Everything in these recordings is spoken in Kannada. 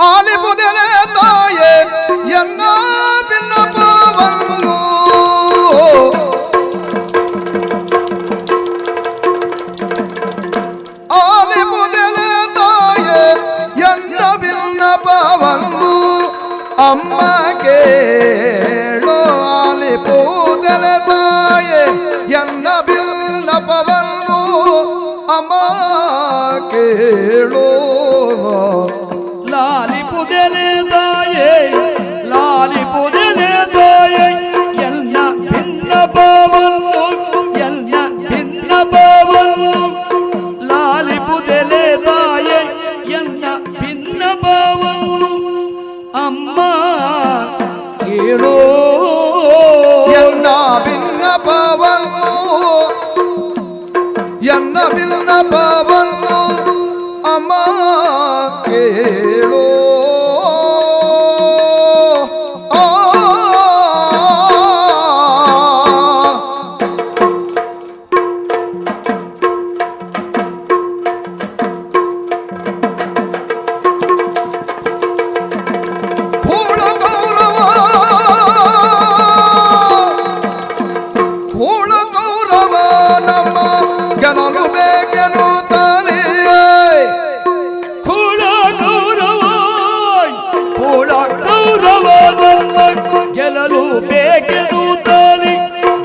ಆಲಿಪುದೆಲೆ ತಾಯೆ ಎನ್ನ ಬಿನ್ನಪವನ್ನು ಆಲಿಪುದೆಲೆ ತಾಯೆ ಎನ್ನ ಬಿನ್ನಪವನ್ನು ಅಮ್ಮ ಕೇಳೋ ಆಲಿಪುದೆಲೆ ತಾಯೆ ಎನ್ನ ಬಿನ್ನಪವನ್ನು ಅಮ್ಮ ಕೇಳೋ పొదలే దాయే లాలి పొదలే దాయే. ఎన్న భిన్న భావము ఎన్న భిన్న భావము లాలి పొదలే దాయే ఎన్న భిన్న భావము అమ్మా ಗೆಲ್ಲಲು ಬೇಕೆನು ತಾನೆ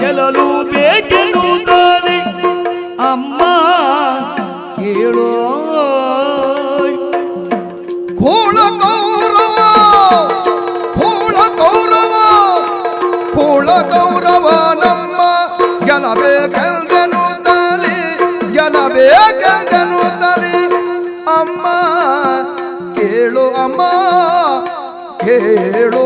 ಗೆಲ್ಲಲು ಬೇಕೆನು ತಾನೆ. ಅಮ್ಮ ಕೇಳೋ ಕೂಳ ಗೌರವ ಕೂಳ ಗೌರವ ಕೂಳ ಗೌರವ ನಮ್ಮ ಗೆಲಬೇಕೆಂದೆನು ತಲಿ ಗೆಲಬೇಕೆಂದೆನು ತಲಿ ಅಮ್ಮ ಕೇಳು ಅಮ್ಮ, ಕೇಳು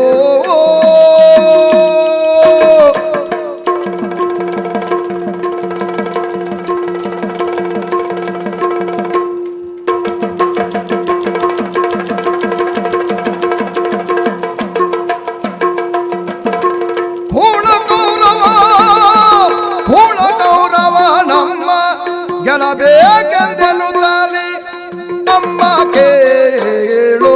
ಗೆಲಬೇಕೆಂದೆನು ತಾಲಿ ಅಮ್ಮ ಕೇಳು.